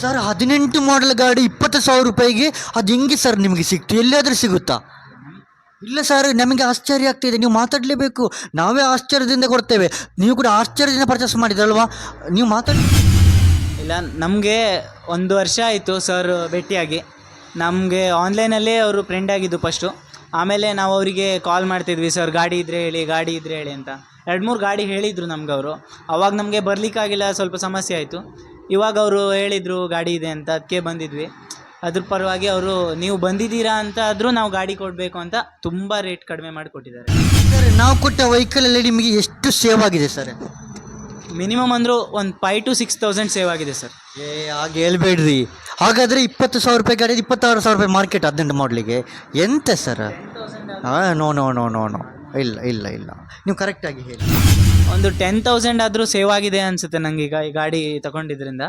Sir, ಹದಿನೆಂಟು model ಗಾಡಿ ಇಪ್ಪತ್ತು ಸಾವಿರ ರೂಪಾಯಿಗೆ, ಅದು ಹೆಂಗೆ ಸರ್ ನಿಮಗೆ ಸಿಕ್ತು? ಎಲ್ಲಿಯಾದರೂ ಸಿಗುತ್ತಾ? ಇಲ್ಲ ಸರ್, ನಮಗೆ ಆಶ್ಚರ್ಯ ಆಗ್ತಿದೆ. ನೀವು ಮಾತಾಡಲೇಬೇಕು. ನಾವೇ ಆಶ್ಚರ್ಯದಿಂದ ಕೊಡ್ತೇವೆ. ನೀವು ಕೂಡ ಆಶ್ಚರ್ಯದಿಂದ ಪರ್ಚೇಸ್ ಮಾಡಿದ್ರಲ್ವಾ? ನೀವು ಮಾತಾಡಿ ಇಲ್ಲ, ನಮಗೆ ಒಂದು ವರ್ಷ ಆಯಿತು ಸರ್ ಭೇಟಿಯಾಗಿ. ನಮಗೆ ಆನ್ಲೈನಲ್ಲೇ ಅವರು ಫ್ರೆಂಡ್ ಆಗಿದ್ದು ಫಸ್ಟು ಆಮೇಲೆ ನಾವು ಅವರಿಗೆ ಕಾಲ್ ಮಾಡ್ತಿದ್ವಿ ಸರ್, ಗಾಡಿ ಇದ್ರೆ ಹೇಳಿ, ಗಾಡಿ ಇದ್ರೆ ಹೇಳಿ ಅಂತ. ಎರಡು ಮೂರು ಗಾಡಿ ಹೇಳಿದರು ನಮ್ಗೆ ಅವರು. ಅವಾಗ ನಮಗೆ ಬರಲಿಕ್ಕಾಗಿಲ್ಲ, ಸ್ವಲ್ಪ ಸಮಸ್ಯೆ ಆಯಿತು. ಇವಾಗ ಅವರು ಹೇಳಿದರು ಗಾಡಿ ಇದೆ ಅಂತ ಅದಕ್ಕೆ ಬಂದಿದ್ವಿ. ಅದ್ರ ಪರವಾಗಿ ಅವರು ನೀವು ಬಂದಿದ್ದೀರಾ ಅಂತ ಆದರೂ ನಾವು ಗಾಡಿ ಕೊಡಬೇಕು ಅಂತ ತುಂಬ ರೇಟ್ ಕಡಿಮೆ ಮಾಡಿಕೊಟ್ಟಿದ್ದಾರೆ. ಸರ್ ನಾವು ಕೊಟ್ಟ ವೆಹಿಕಲಲ್ಲಿ ನಿಮಗೆ ಎಷ್ಟು ಸೇವ್ ಆಗಿದೆ ಸರ್? ಮಿನಿಮಮ್ ಅಂದರೂ ಒಂದು five to six thousand save ಆಗಿದೆ ಸರ್. ಏ ಹಾಗೆ ಹೇಳ್ಬೇಡ್ರಿ. ಹಾಗಾದರೆ ಇಪ್ಪತ್ತು ಸಾವಿರ ರೂಪಾಯಿ ಗಾಡಿ ಇಪ್ಪತ್ತಾರು ಸಾವಿರ ರೂಪಾಯಿ ಮಾರ್ಕೆಟ್ ಹದಿನೆಂಟು ಮಾಡಲಿಗೆ ಎಂತ ಸರ್? ಹಾಂ no no no no no ಇಲ್ಲ ಇಲ್ಲ ಇಲ್ಲ. ನೀವು ಕರೆಕ್ಟಾಗಿ ಹೇಳಿ. ಒಂದು ಟೆನ್ ತೌಸಂಡ್ ಆದರೂ ಸೇವ್ ಆಗಿದೆ ಅನಿಸುತ್ತೆ ನನಗೆ ಈಗ ಈ ಗಾಡಿ ತಗೊಂಡಿದ್ರಿಂದ.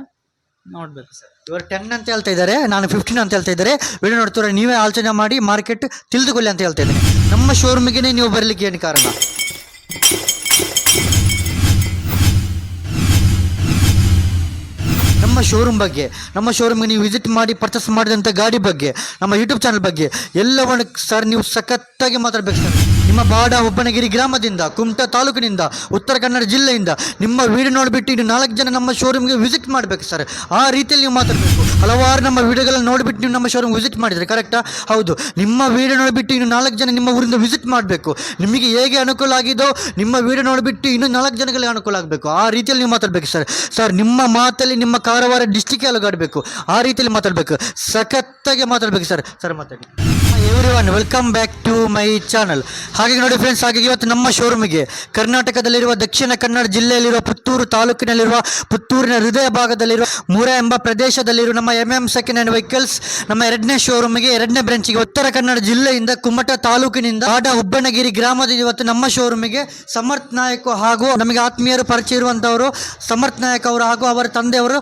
ನೋಡಬೇಕು ಸರ್. ಇವರು ಟೆನ್ ಅಂತ ಹೇಳ್ತಾ ಇದ್ದಾರೆ ನಾನು ಫಿಫ್ಟೀನ್ ಅಂತ ಹೇಳ್ತಾ ಇದ್ದಾರೆ. ವಿಡಿಯೋ ನೋಡ್ತಾರೆ ನೀವೇ ಆಲೋಚನೆ ಮಾಡಿ ಮಾರ್ಕೆಟ್ ತಿಳಿದುಕೊಳ್ಳಿ ಅಂತ ಹೇಳ್ತಾ ಇದ್ದೀನಿ. ನಮ್ಮ ಶೋರೂಮಿಗೆ ನೀವು ಬರಲಿಕ್ಕೆ ಏನು ಕಾರಣ? ನಮ್ಮ ಶೋರೂಮ್ ಬಗ್ಗೆ ನಮ್ಮ ಶೋರೂಮ್ಗೆ ನೀವು ವಿಸಿಟ್ ಮಾಡಿ ಪರ್ಚೇಸ್ ಮಾಡಿದಂಥ ಗಾಡಿ ಬಗ್ಗೆ ನಮ್ಮ ಯೂಟ್ಯೂಬ್ ಚಾನಲ್ ಬಗ್ಗೆ ಎಲ್ಲವನ್ನು ಸರ್ ನೀವು ಸಖತ್ತಾಗಿ ಮಾತಾಡ್ಬೇಕು ಸರ್. ನಿಮ್ಮ ಬಾಡ ಹುಬ್ಬನಗಿರಿ ಗ್ರಾಮದಿಂದ, ಕುಮಟಾ ತಾಲೂಕಿನಿಂದ, ಉತ್ತರ ಕನ್ನಡ ಜಿಲ್ಲೆಯಿಂದ, ನಿಮ್ಮ ವೀಡಿಯೋ ನೋಡಿಬಿಟ್ಟು ಇನ್ನು ನಾಲ್ಕು ಜನ ನಮ್ಮ ಶೋರೂಮ್ಗೆ ವಿಸಿಟ್ ಮಾಡಬೇಕು ಸರ್ ಆ ರೀತಿಯಲ್ಲಿ ನೀವು ಮಾತಾಡಬೇಕು. ಹಲವಾರು ನಮ್ಮ ವೀಡಿಯೋಗಳನ್ನ ನೋಡಿಬಿಟ್ಟು ನೀವು ನಮ್ಮ ಶೋರೂಮ್ ವಿಸಿಟ್ ಮಾಡಿದರೆ ಕರೆಕ್ಟಾ ಹೌದು. ನಿಮ್ಮ ವೀಡಿಯೋ ನೋಡಿಬಿಟ್ಟು ಇನ್ನು ನಾಲ್ಕು ಜನ ನಿಮ್ಮ ಊರಿಂದ ವಿಸಿಟ್ ಮಾಡಬೇಕು. ನಿಮಗೆ ಹೇಗೆ ಅನುಕೂಲ ಆಗಿದೋ ನಿಮ್ಮ ವೀಡಿಯೋ ನೋಡಿಬಿಟ್ಟು ಇನ್ನು ನಾಲ್ಕು ಜನಗಳಿಗೆ ಅನುಕೂಲ ಆಗಬೇಕು. ಆ ರೀತಿಯಲ್ಲಿ ನೀವು ಮಾತಾಡಬೇಕು ಸರ್ ಸರ್ ನಿಮ್ಮ ಮಾತಲ್ಲಿ ನಿಮ್ಮ ಕಾರವಾರ ಡಿಸ್ಟಿಕ್ ಅಲುಗಾಡಬೇಕು. ಆ ರೀತಿಯಲ್ಲಿ ಮಾತಾಡಬೇಕು. ಸಖತ್ತಾಗಿ ಮಾತಾಡಬೇಕು ಸರ್ ಸರ್ ಮಾತಾಡಿ. Every welcome back to my channel ಹಾಗೆ ನೋಡಿ ಫ್ರೆಂಡ್ಸ್ ಹಾಗೆ ಇವತ್ತು ನಮ್ಮ ಶೋರೂಮಿಗೆ ಕರ್ನಾಟಕದಲ್ಲಿರುವ, ದಕ್ಷಿಣ ಕನ್ನಡ ಜಿಲ್ಲೆಯಲ್ಲಿರುವ, ಪುತ್ತೂರು ತಾಲೂಕಿನಲ್ಲಿರುವ, ಪುತ್ತೂರಿನ ಹೃದಯ ಭಾಗದಲ್ಲಿರುವ, ಮೂರ ಎಂಬ ಪ್ರದೇಶದಲ್ಲಿರುವ ನಮ್ಮ M M second hand vehicles ನಮ್ಮ ಎರಡನೇ ಶೋರೂಮಿಗೆ ಎರಡನೇ ಬ್ರಾಂಚಿಗೆ ಉತ್ತರ ಕನ್ನಡ ಜಿಲ್ಲೆಯಿಂದ ಕುಮಟ ತಾಲೂಕಿನಿಂದ ಆಡ ಹುಬ್ಬನಗಿರಿ ಗ್ರಾಮದಿಂದ ಇವತ್ತು ನಮ್ಮ ಶೋರೂಮಿಗೆ ಸಮರ್ಥ ನಾಯಕ್ ಹಾಗೂ ನಮಗೆ ಆತ್ಮೀಯರು ಪರಿಚಯ ಇರುವಂಥವರು ಸಮರ್ಥ ನಾಯಕ್ ಅವರು ಹಾಗೂ ಅವರ ತಂದೆಯವರು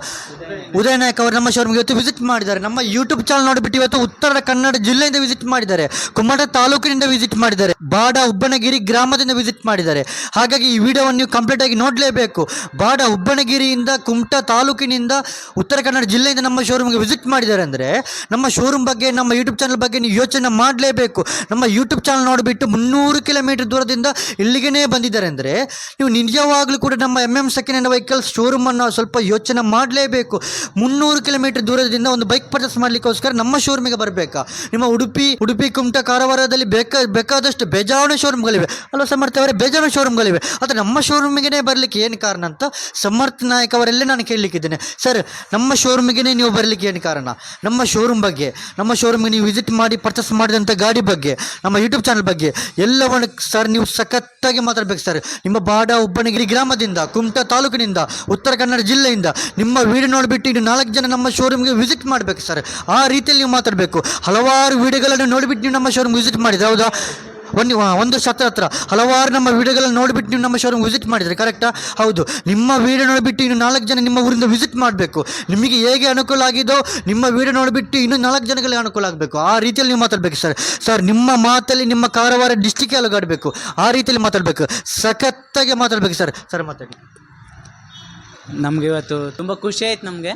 ಉದಯ ನಾಯಕ್ ಅವರು ನಮ್ಮ ಶೋರೂಮ್ಗೆ ಇವತ್ತು ವಿಸಿಟ್ ಮಾಡಿದ್ದಾರೆ. ನಮ್ಮ ಯೂಟ್ಯೂಬ್ ಚಾನಲ್ ನೋಡಿಬಿಟ್ಟು ಇವತ್ತು ಉತ್ತರ ಕನ್ನಡ ಜಿಲ್ಲೆಯಿಂದ ವಿಸಿಟ್ ಮಾಡಿದ್ದಾರೆ. ಕುಮಟ ತಾಲೂಕಿನಿಂದ ವಿಸಿಟ್ ಮಾಡಿದ್ದಾರೆ. ಬಾಡ ಉಬ್ಬನಗಿರಿ ಗ್ರಾಮದಿಂದ ವಿಸಿಟ್ ಮಾಡಿದ್ದಾರೆ. ಹಾಗಾಗಿ ಈ ವಿಡಿಯೋವನ್ನು ನೀವು ಕಂಪ್ಲೀಟ್ ಆಗಿ ನೋಡಲೇಬೇಕು. ಬಾಡ ಹುಬ್ಬನಗಿರಿಯಿಂದ ಕುಮಟ ತಾಲೂಕಿನಿಂದ ಉತ್ತರ ಕನ್ನಡ ಜಿಲ್ಲೆಯಿಂದ ನಮ್ಮ ಶೋರೂಮ್ಗೆ ವಿಸಿಟ್ ಮಾಡಿದ್ದಾರೆ ಅಂದರೆ ನಮ್ಮ ಶೋರೂಮ್ ಬಗ್ಗೆ, ನಮ್ಮ ಯೂಟ್ಯೂಬ್ ಚಾನಲ್ ಬಗ್ಗೆ ನೀವು ಯೋಚನೆ ಮಾಡಲೇಬೇಕು. ನಮ್ಮ ಯೂಟ್ಯೂಬ್ ಚಾನಲ್ ನೋಡಿಬಿಟ್ಟು ಮುನ್ನೂರು ಕಿಲೋಮೀಟರ್ ದೂರದಿಂದ ಇಲ್ಲಿಗೇ ಬಂದಿದ್ದಾರೆ ಅಂದರೆ ನೀವು ನಿಜವಾಗ್ಲೂ ಕೂಡ ನಮ್ಮ M M second hand vehicle ಶೋರೂಮನ್ನು ಸ್ವಲ್ಪ ಯೋಚನೆ ಮಾಡಲೇಬೇಕು. ಮುನ್ನೂರು ಕಿಲೋಮೀಟರ್ ದೂರದಿಂದ ಒಂದು ಬೈಕ್ ಪರ್ಚೇಸ್ ಮಾಡಲಿಕ್ಕೋಸ್ಕರ ನಮ್ಮ ಶೋರೂಮಿಗೆ ಬರಬೇಕಾ? ನಿಮ್ಮ ಉಡುಪಿ ಉಡುಪಿ ಕುಮಟ ಕಾರವಾರದಲ್ಲಿ ಬೇಕಾ, ಬೇಕಾದಷ್ಟು ಬೇಜಾವಣೆ ಶೋರೂಮ್ಗಳಿವೆ. ಅಲ್ಲ ಸಮರ್ಥ ಅವರೇ ಬೇಜಾವಣೆ ಶೋರೂಮ್ಗಳಿವೆ. ಆದರೆ ನಮ್ಮ ಶೋರೂಮಿಗೆ ಬರಲಿಕ್ಕೆ ಏನು ಕಾರಣ ಅಂತ ಸಮರ್ಥ ನಾಯಕ್ ಅವರಲ್ಲೇ ನಾನು ಕೇಳಲಿಕ್ಕಿದ್ದೇನೆ. ಸರ್, ನಮ್ಮ ಶೋರೂಮಿಗೆ ನೀವು ಬರಲಿಕ್ಕೆ ಏನು ಕಾರಣ? ನಮ್ಮ ಶೋರೂಮ್ ಬಗ್ಗೆ, ನಮ್ಮ ಶೋರೂಮ್ಗೆ ನೀವು ವಿಸಿಟ್ ಮಾಡಿ, ಪರ್ಚೇಸ್ ಮಾಡಿದಂಥ ಗಾಡಿ ಬಗ್ಗೆ, ನಮ್ಮ ಯೂಟ್ಯೂಬ್ ಚಾನಲ್ ಬಗ್ಗೆ ಎಲ್ಲವನ್ನು ಸರ್ ನೀವು ಸಖತ್ತಾಗಿ ಮಾತಾಡ್ಬೇಕು ಸರ್. ನಿಮ್ಮ ಬಾಡ ಉಬ್ಬನಗಿರಿ ಗ್ರಾಮದಿಂದ, ಕುಮಟಾ ತಾಲೂಕಿನಿಂದ, ಉತ್ತರ ಕನ್ನಡ ಜಿಲ್ಲೆಯಿಂದ ನಿಮ್ಮ ವಿಡಿಯೋ ನೋಡಿಬಿಟ್ಟು ಇನ್ನು ನಾಲ್ಕು ಜನ ನಮ್ಮ ಶೋರೂಮ್ಗೆ ವಿಸಿಟ್ ಮಾಡಬೇಕು ಸರ್. ಆ ರೀತಿಯಲ್ಲಿ ನೀವು ಮಾತಾಡಬೇಕು. ಹಲವಾರು ವಿಡಿಯೋಗಳನ್ನು ನೋಡಿಬಿಟ್ಟು ನೀವು ನಮ್ಮ ಶೋರೂಮ್ ವಿಸಿಟ್ ಮಾಡಿದ್ರೆ? ಹೌದಾ? ಒಂದು ಒಂದು ಸತ್ರ ಹತ್ರ. ಹಲವಾರು ನಮ್ಮ ವಿಡಿಯೋಗಳನ್ನು ನೋಡಿಬಿಟ್ಟು ನೀವು ನಮ್ಮ ಶೋರೂಮ್ ವಿಸಿಟ್ ಮಾಡಿದರೆ ಕರೆಕ್ಟಾ ಹೌದು. ನಿಮ್ಮ ವೀಡಿಯೋ ನೋಡಿಬಿಟ್ಟು ಇನ್ನು ನಾಲ್ಕು ಜನ ನಿಮ್ಮ ಊರಿಂದ ವಿಸಿಟ್ ಮಾಡಬೇಕು. ನಿಮಗೆ ಹೇಗೆ ಅನುಕೂಲ ಆಗಿದೋ ನಿಮ್ಮ ವೀಡಿಯೋ ನೋಡಿಬಿಟ್ಟು ಇನ್ನು ನಾಲ್ಕು ಜನಗಳಿಗೆ ಅನುಕೂಲ ಆಗಬೇಕು. ಆ ರೀತಿಯಲ್ಲಿ ನೀವು ಮಾತಾಡಬೇಕು ಸರ್ ಸರ್ ನಿಮ್ಮ ಮಾತಲ್ಲಿ ನಿಮ್ಮ ಕಾರವಾರ ಡಿಸ್ಟಿಕ್ ಅಲುಗಾಡಬೇಕು. ಆ ರೀತಿಯಲ್ಲಿ ಮಾತಾಡಬೇಕು. ಸಖತ್ತಾಗಿ ಮಾತಾಡಬೇಕು ಸರ್ ಸರ್ ಮಾತಾಡಿ. ನಮಗೆ ಇವತ್ತು ತುಂಬ ಖುಷಿ ಆಯ್ತು ನಮಗೆ.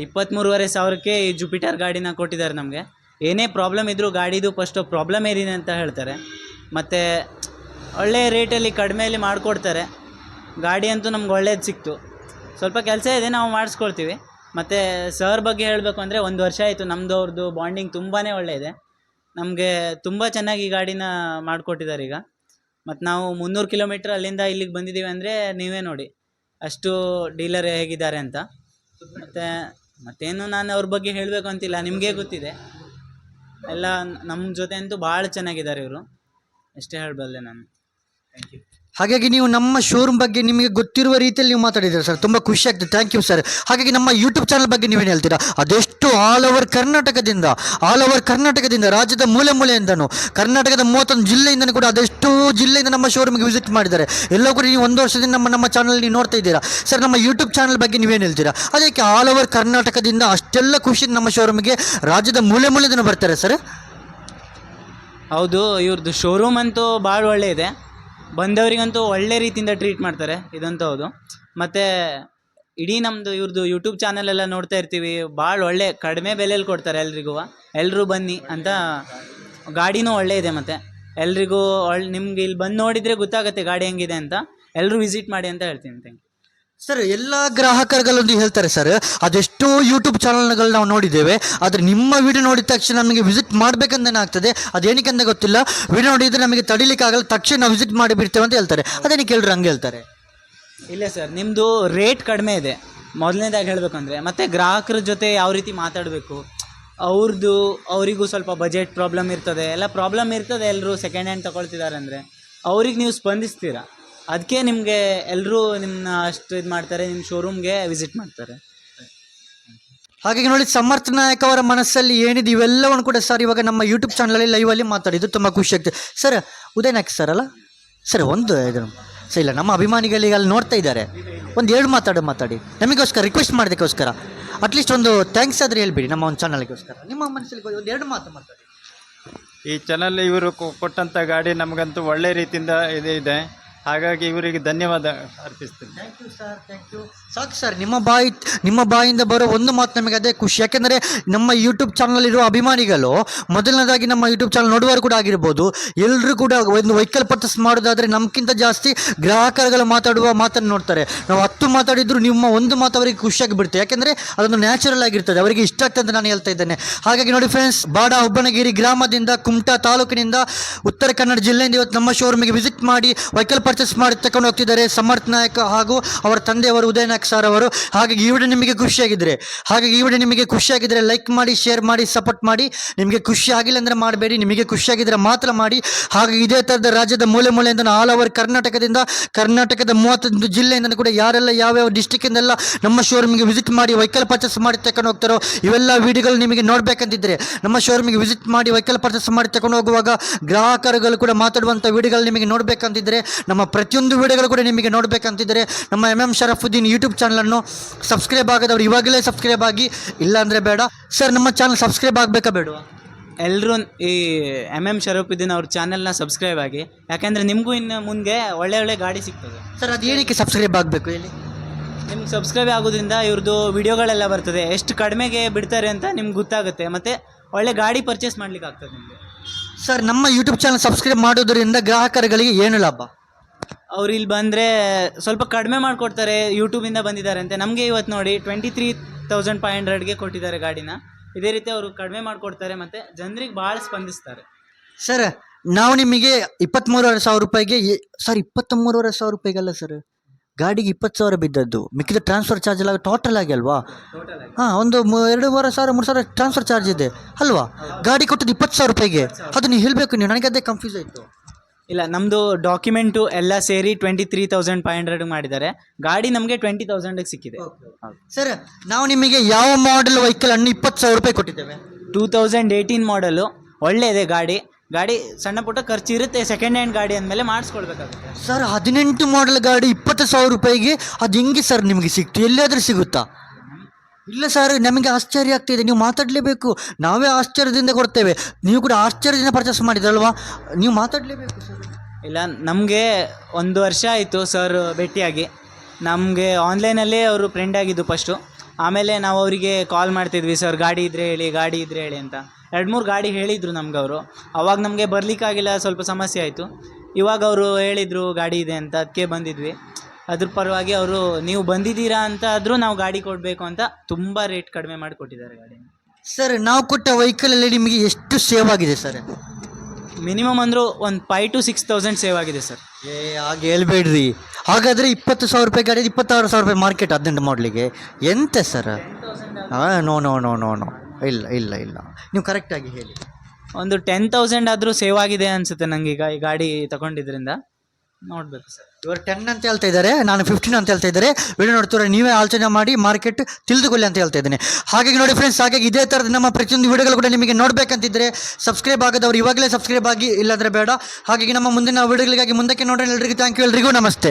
ಇಪ್ಪತ್ತ್ಮೂರುವರೆ ಸಾವಿರಕ್ಕೆ ಈ ಜುಪಿಟರ್ ಗಾಡಿನ ಕೊಟ್ಟಿದ್ದಾರೆ ನಮಗೆ. ಏನೇ ಪ್ರಾಬ್ಲಮ್ ಇದ್ದರೂ ಗಾಡಿದು ಫಸ್ಟು ಪ್ರಾಬ್ಲಮ್ ಏನಿದೆ ಅಂತ ಹೇಳ್ತಾರೆ. ಮತ್ತು ಒಳ್ಳೆಯ ರೇಟಲ್ಲಿ ಕಡಿಮೆಯಲ್ಲಿ ಮಾಡಿಕೊಡ್ತಾರೆ. ಗಾಡಿ ಅಂತೂ ನಮ್ಗೆ ಒಳ್ಳೇದು ಸಿಕ್ತು. ಸ್ವಲ್ಪ ಕೆಲಸ ಇದೆ, ನಾವು ಮಾಡಿಸ್ಕೊಳ್ತೀವಿ. ಮತ್ತು ಸರ್ ಬಗ್ಗೆ ಹೇಳಬೇಕು ಅಂದರೆ ಒಂದು ವರ್ಷ ಆಯಿತು ನಮ್ಮದು ಅವ್ರದ್ದು ಬಾಂಡಿಂಗ್ ತುಂಬಾ ಒಳ್ಳೆಯದೆ ನಮಗೆ ತುಂಬ ಚೆನ್ನಾಗಿ ಈ ಗಾಡಿನ ಮಾಡಿಕೊಟ್ಟಿದ್ದಾರೆ ಈಗ. ಮತ್ತು ನಾವು ಮುನ್ನೂರು ಕಿಲೋಮೀಟ್ರ್ ಅಲ್ಲಿಂದ ಇಲ್ಲಿಗೆ ಬಂದಿದ್ದೀವಿ ಅಂದರೆ ನೀವೇ ನೋಡಿ ಅಷ್ಟು ಡೀಲರ್ ಹೇಗಿದ್ದಾರೆ ಅಂತ. ಮತ್ತು ಮತ್ತೇನು ನಾನು ಅವ್ರ ಬಗ್ಗೆ ಹೇಳಬೇಕು ಅಂತಿಲ್ಲ, ನಿಮಗೇ ಗೊತ್ತಿದೆ. ಎಲ್ಲ ನಮ್ಮ ಜೊತೆ ಅಂತೂ ಭಾಳ ಚೆನ್ನಾಗಿದ್ದಾರೆ ಇವರು. ಅಷ್ಟೇ ಹೇಳಬಲ್ಲೆ ನಾನು. ಥ್ಯಾಂಕ್ ಯು ಹಾಗಾಗಿ ನೀವು ನಮ್ಮ ಶೋರೂಮ್ ಬಗ್ಗೆ ನಿಮಗೆ ಗೊತ್ತಿರುವ ರೀತಿಯಲ್ಲಿ ನೀವು ಮಾತಾಡಿದ್ದೀರಾ ಸರ್? ತುಂಬ ಖುಷಿ ಆಗ್ತದೆ. ಥ್ಯಾಂಕ್ ಯು ಸರ್ ಹಾಗಾಗಿ ನಮ್ಮ ಯೂಟ್ಯೂಬ್ ಚಾನಲ್ ಬಗ್ಗೆ ನೀವೇನು ಹೇಳ್ತೀರಾ? ಅದೆಷ್ಟು ಆಲ್ ಓವರ್ ಕರ್ನಾಟಕದಿಂದ ಆಲ್ ಓವರ್ ಕರ್ನಾಟಕದಿಂದ, ರಾಜ್ಯದ ಮೂಲೆ ಮೂಲೆಯಿಂದನೂ, ಕರ್ನಾಟಕದ ಮೂವತ್ತೊಂದು ಜಿಲ್ಲೆಯಿಂದನೂ ಕೂಡ ಅದೆಷ್ಟೋ ಜಿಲ್ಲೆಯಿಂದ ನಮ್ಮ ಶೋರೂಮ್ಗೆ ವಿಸಿಟ್ ಮಾಡಿದ್ದಾರೆ. ಎಲ್ಲೋ ಕೂಡ ನೀವು ಒಂದು ವರ್ಷದಿಂದ ನಮ್ಮ ನಮ್ಮ ಚಾನಲ್ ನೀವು ನೋಡ್ತಾ ಇದ್ದೀರಾ? ಸರ್ ನಮ್ಮ ಯೂಟ್ಯೂಬ್ ಚಾನಲ್ ಬಗ್ಗೆ ನೀವೇನು ಹೇಳ್ತೀರಾ? ಅದಕ್ಕೆ ಆಲ್ ಓವರ್ ಕರ್ನಾಟಕದಿಂದ ಅಷ್ಟೆಲ್ಲ ಖುಷಿ ನಮ್ಮ ಶೋರೂಮ್ಗೆ ರಾಜ್ಯದ ಮೂಲೆ ಮೂಲೆಯಿಂದ ಬರ್ತಾರೆ ಸರ್ ಹೌದು ಇವ್ರದ್ದು ಶೋರೂಮ್ ಅಂತೂ ಭಾಳ ಒಳ್ಳೆ ಇದೆ. ಬಂದವರಿಗಂತೂ ಒಳ್ಳೆ ರೀತಿಯಿಂದ ಟ್ರೀಟ್ ಮಾಡ್ತಾರೆ, ಇದಂತೂ ಹೌದು. ಮತ್ತು ಇಡೀ ನಮ್ಮದು ಇವ್ರದ್ದು ಯೂಟ್ಯೂಬ್ ಚಾನಲ್ ಎಲ್ಲ ನೋಡ್ತಾ ಇರ್ತೀವಿ ಭಾಳ ಒಳ್ಳೆ ಕಡಿಮೆ ಬೆಲೆಯಲ್ಲಿ ಕೊಡ್ತಾರೆ ಎಲ್ರಿಗೂ. ಎಲ್ಲರೂ ಬನ್ನಿ ಅಂತ ಗಾಡಿನೂ ಒಳ್ಳೆ ಇದೆ ಮತ್ತು. ಎಲ್ರಿಗೂ ಒಳ್ಳೆ ನಿಮ್ಗೆ ಇಲ್ಲಿ ಬಂದು ನೋಡಿದರೆ ಗೊತ್ತಾಗುತ್ತೆ ಗಾಡಿ ಹೆಂಗಿದೆ ಅಂತ. ಎಲ್ಲರೂ ವಿಸಿಟ್ ಮಾಡಿ ಅಂತ ಹೇಳ್ತೀನಿ ಥ್ಯಾಂಕ್ ಯು ಸರ್, ಎಲ್ಲ ಗ್ರಾಹಕರುಗಳೊಂದು ಹೇಳ್ತಾರೆ ಸರ್, ಅದೆಷ್ಟೋ ಯೂಟ್ಯೂಬ್ ಚಾನಲ್ಗಳು ನಾವು ನೋಡಿದ್ದೇವೆ, ಆದರೆ ನಿಮ್ಮ ವಿಡಿಯೋ ನೋಡಿದ ತಕ್ಷಣ ನಮಗೆ ವಿಸಿಟ್ ಮಾಡಬೇಕಂದೇನಾಗ್ತದೆ ಅದೇನಕ್ಕೆ ಗೊತ್ತಿಲ್ಲ. ವಿಡಿಯೋ ನೋಡಿದರೆ ನಮಗೆ ತಡಿಲಿಕ್ಕಾಗಲ್ಲ ತಕ್ಷಣ ನಾವು ವಿಸಿಟ್ ಮಾಡಿಬಿಡ್ತೇವೆ ಅಂತ ಹೇಳ್ತಾರೆ. ಅದೇನಕ್ಕೆ ಕೇಳಿದ್ರೆ ಹಂಗೆ ಹೇಳ್ತಾರೆ? ಇಲ್ಲ ಸರ್ ನಿಮ್ಮದು ರೇಟ್ ಕಡಿಮೆ ಇದೆ. ಮೊದಲನೇದಾಗಿ ಹೇಳಬೇಕಂದ್ರೆ, ಮತ್ತು ಗ್ರಾಹಕರ ಜೊತೆ ಯಾವ ರೀತಿ ಮಾತಾಡಬೇಕು? ಅವ್ರದ್ದು ಅವರಿಗೂ ಸ್ವಲ್ಪ ಬಜೆಟ್ ಪ್ರಾಬ್ಲಮ್ ಇರ್ತದೆ. ಎಲ್ಲ ಪ್ರಾಬ್ಲಮ್ ಇರ್ತದೆ, ಎಲ್ಲರೂ ಸೆಕೆಂಡ್ ಹ್ಯಾಂಡ್ ತಗೊಳ್ತಿದ್ದಾರೆ ಅಂದರೆ, ಅವ್ರಿಗೆ ನೀವು ಸ್ಪಂದಿಸ್ತೀರಾ? ಅದಕ್ಕೆ ನಿಮಗೆ ಎಲ್ಲರೂ ನಿಮ್ಮನ್ನ ಅಷ್ಟು ಇದು ಮಾಡ್ತಾರೆ ನಿಮ್ಮ ಶೋರೂಮ್ಗೆ ವಿಸಿಟ್ ಮಾಡ್ತಾರೆ. ಹಾಗಾಗಿ ನೋಡಿ ಸಮರ್ಥ ನಾಯಕ್ ಅವರ ಮನಸ್ಸಲ್ಲಿ ಏನಿದೆ ಇವೆಲ್ಲವನ್ನು ಕೂಡ ಸರ್ ಇವಾಗ ನಮ್ಮ ಯೂಟ್ಯೂಬ್ ಚಾನಲಲ್ಲಿ ಲೈವಲ್ಲಿ ಮಾತಾಡಿದ್ದು ತುಂಬ ಖುಷಿ ಆಗ್ತದೆ. ಸರ್ ಉದಯ ನಾಯಕ್ ಸರ್ ಅಲ್ಲ? ಸರ್ ಒಂದು ಇದು ಸರ್ ಇಲ್ಲ ನಮ್ಮ ಅಭಿಮಾನಿಗಳಿಗೆ ಅಲ್ಲಿ ನೋಡ್ತಾ ಇದ್ದಾರೆ. ಒಂದು ಎರಡು ಮಾತಾಡು ಮಾತಾಡಿ. ನಮಗೋಸ್ಕರ ರಿಕ್ವೆಸ್ಟ್ ಮಾಡೋದಕ್ಕೋಸ್ಕರ. ಅಟ್ಲೀಸ್ಟ್ ಒಂದು ಥ್ಯಾಂಕ್ಸ್ ಆದರೆ ಹೇಳ್ಬಿಡಿ ನಮ್ಮ ಒಂದು ಚಾನಲ್ಗೋಸ್ಕರ ನಿಮ್ಮ ಮನಸ್ಸಲ್ಲಿ ಒಂದು ಎರಡು ಮಾತು ಮಾತಾಡಿ. ಈ ಚಾನಲ್ ಇವರು ಕೊಟ್ಟಂಥ ಗಾಡಿ ನಮಗಂತೂ ಒಳ್ಳೆ ರೀತಿಯಿಂದ ಇದೆ ಇದೆ. ಹಾಗಾಗಿ ಇವರಿಗೆ ಧನ್ಯವಾದ ಅರ್ಪಿಸ್ತೀನಿ. Thank you sir thank you ಸಾಕು ಸರ್ ನಿಮ್ಮ ಬಾಯಿ, ನಿಮ್ಮ ಬಾಯಿಂದ ಬರೋ ಒಂದು ಮಾತು ನಮಗೆ ಅದೇ ಖುಷಿ. ಯಾಕೆಂದರೆ ನಮ್ಮ ಯೂಟ್ಯೂಬ್ ಚಾನಲಲ್ಲಿರುವ ಅಭಿಮಾನಿಗಳು, ಮೊದಲನೇದಾಗಿ ನಮ್ಮ ಯೂಟ್ಯೂಬ್ ಚಾನಲ್ ನೋಡುವವರು ಕೂಡ ಆಗಿರ್ಬೋದು ಎಲ್ಲರೂ ಕೂಡ ಒಂದು ವೆಹಿಕಲ್ ಪರ್ಚೇಸ್ ಮಾಡೋದಾದರೆ ನಮ್ಗಿಂತ ಜಾಸ್ತಿ ಗ್ರಾಹಕರುಗಳು ಮಾತಾಡುವ ಮಾತನ್ನು ನೋಡ್ತಾರೆ. ನಾವು ಹತ್ತು ಮಾತಾಡಿದ್ರು ನಿಮ್ಮ ಒಂದು ಮಾತು ಅವರಿಗೆ ಖುಷಿಯಾಗಿ ಬಿಡುತ್ತೆ. ಯಾಕೆಂದರೆ ಅದೊಂದು ನ್ಯಾಚುರಲ್ ಆಗಿರ್ತದೆ. ಅವರಿಗೆ ಇಷ್ಟ ಆಗ್ತದೆ ಅಂತ ನಾನು ಹೇಳ್ತಾ ಇದ್ದೇನೆ. ಹಾಗಾಗಿ ನೋಡಿ ಫ್ರೆಂಡ್ಸ್ ಬಾಡ, ಹುಬ್ಬನಗಿರಿ ಗ್ರಾಮದಿಂದ, ಕುಮಟಾ ತಾಲೂಕಿನಿಂದ, ಉತ್ತರ ಕನ್ನಡ ಜಿಲ್ಲೆಯಿಂದ ಇವತ್ತು ನಮ್ಮ ಶೋರೂಮಿಗೆ ವಿಸಿಟ್ ಮಾಡಿ ವೆಹಿಕಲ್ ಪರ್ಚೇಸ್ ಮಾಡಿ ತಗೊಂಡು ಹೋಗ್ತಿದ್ದಾರೆ ಸಮರ್ಥ್ ನಾಯಕ್ ಹಾಗೂ ಅವರ ತಂದೆಯವರು ಉದಯ ನಾಯಕ್ ಸರ್ ಅವರು. ಹಾಗಾಗಿ ಈ ವಿಡಿಯೋ ನಿಮಗೆ ಖುಷಿಯಾಗಿದ್ದರೆ ಹಾಗಾಗಿ ಈ ವಿಡಿಯೋ ನಿಮಗೆ ಖುಷಿಯಾಗಿದ್ದರೆ ಲೈಕ್ ಮಾಡಿ ಶೇರ್ ಮಾಡಿ ಸಪೋರ್ಟ್ ಮಾಡಿ. ನಿಮಗೆ ಖುಷಿ ಆಗಿಲ್ಲ ಅಂದರೆ ಮಾಡಬೇಡಿ, ನಿಮಗೆ ಖುಷಿಯಾಗಿದ್ದರೆ ಮಾತ್ರ ಮಾಡಿ. ಹಾಗಾಗಿ ಇದೇ ಥರದ ರಾಜ್ಯದ ಮೂಲೆ ಮೂಲೆಯಿಂದ ಆಲ್ ಓವರ್ ಕರ್ನಾಟಕದಿಂದ, ಕರ್ನಾಟಕದ ಮೂವತ್ತೊಂದು ಜಿಲ್ಲೆಯಿಂದ ಕೂಡ ಯಾರೆಲ್ಲ ಯಾವ್ಯಾವ ಡಿಸ್ಟಿಕ್ಕಿಂದೆಲ್ಲ ನಮ್ಮ ಶೋರೂಮಿಗೆ ವಿಸಿಟ್ ಮಾಡಿ ವೆಹಿಕಲ್ ಪರ್ಚೇಸ್ ಮಾಡಿ ತಗೊಂಡು ಹೋಗ್ತಾರೋ, ಇವೆಲ್ಲ ವಿಡಿಯೋಗಳು ನಿಮಗೆ ನೋಡಬೇಕಂತಿದ್ದರೆ ನಮ್ಮ ಶೋರೂಮಿಗೆ ವಿಸಿಟ್ ಮಾಡಿ ವೆಹಿಕಲ್ ಪರ್ಚೇಸ್ ಮಾಡಿ ತಗೊಂಡು ಹೋಗುವಾಗ ಗ್ರಾಹಕರುಗಳು ಕೂಡ ಮಾತಾಡುವಂಥ ವಿಡಿಯೋಗಳು ನಿಮಗೆ ನೋಡಬೇಕಂತಿದ್ದರೆ ನಮ್ಮ ಪ್ರತಿಯೊಂದು ವಿಡಿಯೋಗಳು ಕೂಡ ನಿಮಗೆ ನೋಡಬೇಕಂತಿದ್ದರೆ ನಮ್ಮ ಎಂ ಎಂ ಶರಫುದ್ದೀನ್ ಯೂಟ್ಯೂಬ್ ಚಾನಲನ್ನು ಸಬ್ಸ್ಕ್ರೈಬ್ ಆಗದವ್ರು ಇವಾಗಲೇ ಸಬ್ಸ್ಕ್ರೈಬ್ ಆಗಿ ಇಲ್ಲ ಅಂದರೆ ಬೇಡ. ಸರ್ ನಮ್ಮ ಚಾನಲ್ ಸಬ್ಸ್ಕ್ರೈಬ್ ಆಗಬೇಕಾ ಬೇಡ ಎಲ್ಲರೂ ಈ ಎಂ ಎಂ ಶರಫುದ್ದೀನ್ ಅವ್ರ ಚಾನಲ್ನ ಸಬ್ಸ್ಕ್ರೈಬ್ ಆಗಿ ಯಾಕೆಂದರೆ ನಿಮಗೂ ಇನ್ನು ಮುಂದೆ ಒಳ್ಳೆ ಒಳ್ಳೆ ಗಾಡಿ ಸಿಗ್ತದೆ. ಸರ್ ಅದು ಏನಕ್ಕೆ ಸಬ್ಸ್ಕ್ರೈಬ್ ಆಗಬೇಕು ಹೇಳಿ? ನಿಮ್ಗೆ ಸಬ್ಸ್ಕ್ರೈಬ್ ಆಗೋದ್ರಿಂದ ಇವ್ರದ್ದು ವಿಡಿಯೋಗಳೆಲ್ಲ ಬರ್ತದೆ. ಎಷ್ಟು ಕಡಿಮೆಗೆ ಬಿಡ್ತಾರೆ ಅಂತ ನಿಮ್ಗೆ ಗೊತ್ತಾಗುತ್ತೆ. ಮತ್ತು ಒಳ್ಳೆ ಗಾಡಿ ಪರ್ಚೇಸ್ ಮಾಡ್ಲಿಕ್ಕೆ ಆಗ್ತದೆ ನಿಮಗೆ. ಸರ್ ನಮ್ಮ ಯೂಟ್ಯೂಬ್ ಚಾನಲ್ ಸಬ್ಸ್ಕ್ರೈಬ್ ಮಾಡೋದರಿಂದ ಗ್ರಾಹಕರುಗಳಿಗೆ ಏನು ಲಾಭ? ಅವ್ರು ಇಲ್ಲಿ ಬಂದರೆ ಸ್ವಲ್ಪ ಕಡಿಮೆ ಮಾಡಿಕೊಡ್ತಾರೆ ಯೂಟ್ಯೂಬಿಂದ ಬಂದಿದ್ದಾರೆ ಅಂತೆ ನಮಗೆ ಇವತ್ತು ನೋಡಿ ಟ್ವೆಂಟಿ ತ್ರೀ ತೌಸಂಡ್ ಫೈವ್ ಹಂಡ್ರೆಡ್ಗೆ ಕೊಟ್ಟಿದ್ದಾರೆ ಗಾಡಿನ. ಇದೇ ರೀತಿ ಅವರು ಕಡಿಮೆ ಮಾಡಿಕೊಡ್ತಾರೆ ಮತ್ತು ಜನರಿಗೆ ಭಾಳ ಸ್ಪಂದಿಸ್ತಾರೆ. ಸರ್ ನಾವು ನಿಮಗೆ ಇಪ್ಪತ್ತ್ಮೂರುವರೆ ಸಾವಿರ ರೂಪಾಯಿಗೆ ಸರ್ ಇಪ್ಪತ್ತ್ಮೂರುವರೆ ಸಾವಿರ ರೂಪಾಯಿಗಲ್ಲ ಸರ್ ಗಾಡಿಗೆ ಇಪ್ಪತ್ತು ಸಾವಿರ ಬಿದ್ದದ್ದು. ಮಿಕ್ಕಿದ ಟ್ರಾನ್ಸ್ಫರ್ ಚಾರ್ಜ್ ಎಲ್ಲ ಟೋಟಲ್ ಆಗಿ ಅಲ್ವಾ? ಹಾಂ ಒಂದು ಎರಡೂವರೆ ಸಾವಿರ ಮೂರು ಸಾವಿರ ಟ್ರಾನ್ಸ್ಫರ್ ಚಾರ್ಜ್ ಇದೆ. ಅಲ್ವಾ? ಗಾಡಿ ಕೊಟ್ಟದ್ದು ಇಪ್ಪತ್ತು ಸಾವಿರ ರೂಪಾಯಿಗೆ. ಅದು ನೀವು ಹೇಳಬೇಕು ನೀವು ನನಗೆ ಅದೇ ಕನ್ಫ್ಯೂಸ್ ಆಯಿತು. ಇಲ್ಲ ನಮ್ಮದು ಡಾಕ್ಯುಮೆಂಟು ಎಲ್ಲ ಸೇರಿ twenty three thousand five hundred ಮಾಡಿದ್ದಾರೆ. ಗಾಡಿ ನಮಗೆ ಟ್ವೆಂಟಿ ತೌಸಂಡಿಗೆ ಸಿಕ್ಕಿದೆ. ಸರ್ ನಾವು ನಿಮಗೆ ಯಾವ ಮಾಡೆಲ್ ವೆಹಿಕಲ್ ಅನ್ನು ಇಪ್ಪತ್ತು ಸಾವಿರ ರೂಪಾಯಿ ಕೊಟ್ಟಿದ್ದೇವೆ? ಟೂ ತೌಸಂಡ್ ಏಯ್ಟೀನ್ ಮಾಡಲು ಒಳ್ಳೆ ಇದೆ ಗಾಡಿ. ಗಾಡಿ ಸಣ್ಣ ಪುಟ್ಟ ಖರ್ಚು ಇರುತ್ತೆ ಸೆಕೆಂಡ್ ಹ್ಯಾಂಡ್ ಗಾಡಿ ಅಂದಮೇಲೆ ಮಾಡಿಸ್ಕೊಳ್ಬೇಕಾಗುತ್ತೆ. ಸರ್ ಹದಿನೆಂಟು ಮಾಡೆಲ್ ಗಾಡಿ ಇಪ್ಪತ್ತು ಸಾವಿರ ರೂಪಾಯಿಗೆ ಅದು ಹೆಂಗೆ ಸರ್ ನಿಮಗೆ ಸಿಕ್ತು? ಎಲ್ಲಿಯಾದರೂ ಸಿಗುತ್ತಾ? ಇಲ್ಲ ಸರ್, ನಮಗೆ ಆಶ್ಚರ್ಯ ಆಗ್ತಿದೆ. ನೀವು ಮಾತಾಡಲೇಬೇಕು. ನಾವೇ ಆಶ್ಚರ್ಯದಿಂದ ಕೊಡ್ತೇವೆ. ನೀವು ಕೂಡ ಆಶ್ಚರ್ಯದಿಂದ ಪರ್ಚೇಸ್ ಮಾಡಿದ್ರಲ್ವಾ? ನೀವು ಮಾತಾಡಲೇಬೇಕು ಸರ್. ಇಲ್ಲ, ನಮಗೆ ಒಂದು ವರ್ಷ ಆಯಿತು ಸರ್ ಭೇಟಿಯಾಗಿ. ನಮಗೆ ಆನ್ಲೈನಲ್ಲೇ ಅವರು ಫ್ರೆಂಡ್ ಆಗಿದ್ದು ಫಸ್ಟು ಆಮೇಲೆ ನಾವು ಅವರಿಗೆ ಕಾಲ್ ಮಾಡ್ತಿದ್ವಿ ಸರ್, ಗಾಡಿ ಇದ್ರೆ ಹೇಳಿ, ಗಾಡಿ ಇದ್ರೆ ಹೇಳಿ ಅಂತ. ಎರಡು ಮೂರು ಗಾಡಿ ಹೇಳಿದರು ನಮ್ಗೆ ಅವರು. ಅವಾಗ ನಮಗೆ ಬರಲಿಕ್ಕಾಗಿಲ್ಲ, ಸ್ವಲ್ಪ ಸಮಸ್ಯೆ ಆಯಿತು. ಇವಾಗ ಅವರು ಹೇಳಿದರು, ಗಾಡಿ ಇದೆ ಅಂತ ಅದಕ್ಕೆ ಬಂದಿದ್ವಿ. ಅದ್ರ ಪರವಾಗಿ ಅವರು ನೀವು ಬಂದಿದ್ದೀರಾ ಅಂತ ಆದರೂ ನಾವು ಗಾಡಿ ಕೊಡಬೇಕು ಅಂತ ತುಂಬ ರೇಟ್ ಕಡಿಮೆ ಮಾಡಿ ಕೊಟ್ಟಿದ್ದಾರೆ ಗಾಡಿ. ಸರ್ ನಾವು ಕೊಟ್ಟ ವೆಹಿಕಲಲ್ಲಿ ನಿಮಗೆ ಎಷ್ಟು ಸೇವ್ ಆಗಿದೆ ಸರ್ ಮಿನಿಮಮ್ ಅಂದರೂ ಒಂದು five two six thousand save ಆಗಿದೆ ಸರ್ ಏ ಹಾಗೆ ಹೇಳ್ಬೇಡ್ರಿ. ಹಾಗಾದರೆ ಇಪ್ಪತ್ತು ಸಾವಿರ ರೂಪಾಯಿ ಗಾಡಿ ಇಪ್ಪತ್ತಾರು ಸಾವಿರ ರೂಪಾಯಿ ಮಾರ್ಕೆಟ್ ಹದಿನೆಂಟು ಮಾಡ್ಲಿಕ್ಕೆ. ಎಂತ ಸರ್ ಹಾಂ no no no no no ಇಲ್ಲ ಇಲ್ಲ ಇಲ್ಲ. ನೀವು ಕರೆಕ್ಟಾಗಿ ಹೇಳಿ. ಒಂದು ಟೆನ್ ತೌಸಂಡ್ ಆದರೂ ಸೇವ್ ಆಗಿದೆ ಅನಿಸುತ್ತೆ ನನಗೆ ಈಗ ಈ ಗಾಡಿ ತಗೊಂಡಿದ್ರಿಂದ. ನೋಡಬೇಕು ಸರ್. ಇವರು ಟೆನ್ ಅಂತ ಹೇಳ್ತಾ ಇದ್ದಾರೆ, ನಾನು ಫಿಫ್ಟೀನ್ ಅಂತ ಹೇಳ್ತಾ ಇದ್ದಾರೆ. ವಿಡಿಯೋ ನೋಡ್ತಾರೆ ನೀವೇ ಆಲೋಚನೆ ಮಾಡಿ, ಮಾರ್ಕೆಟ್ ತಿಳಿದುಕೊಳ್ಳಿ ಅಂತ ಹೇಳ್ತಾ ಇದ್ದೀನಿ. ಹಾಗಾಗಿ ನೋಡಿ ಫ್ರೆಂಡ್ಸ್ ಹಾಗಾಗಿ ಇದೇ ಥರದ ನಮ್ಮ ಪ್ರತಿಯೊಂದು ವಿಡಿಯೋಗಳು ಕೂಡ ನಿಮಗೆ ನೋಡಬೇಕಂತಿದ್ದರೆ ಸಬ್ಸ್ಕ್ರೈಬ್ ಆಗದವ್ರು ಇವಾಗಲೇ ಸಬ್ಸ್ಕ್ರೈಬ್ ಆಗಿ, ಇಲ್ಲಾಂದರೆ ಬೇಡ. ಹಾಗಾಗಿ ನಮ್ಮ ಮುಂದಿನ ವಿಡಿಯೋಗಳಿಗಾಗಿ ಮುಂದಕ್ಕೆ ನೋಡೋಣ ಎಲ್ರಿಗೂ ಥ್ಯಾಂಕ್ ಯು ಎಲ್ರಿಗೂ ನಮಸ್ತೆ.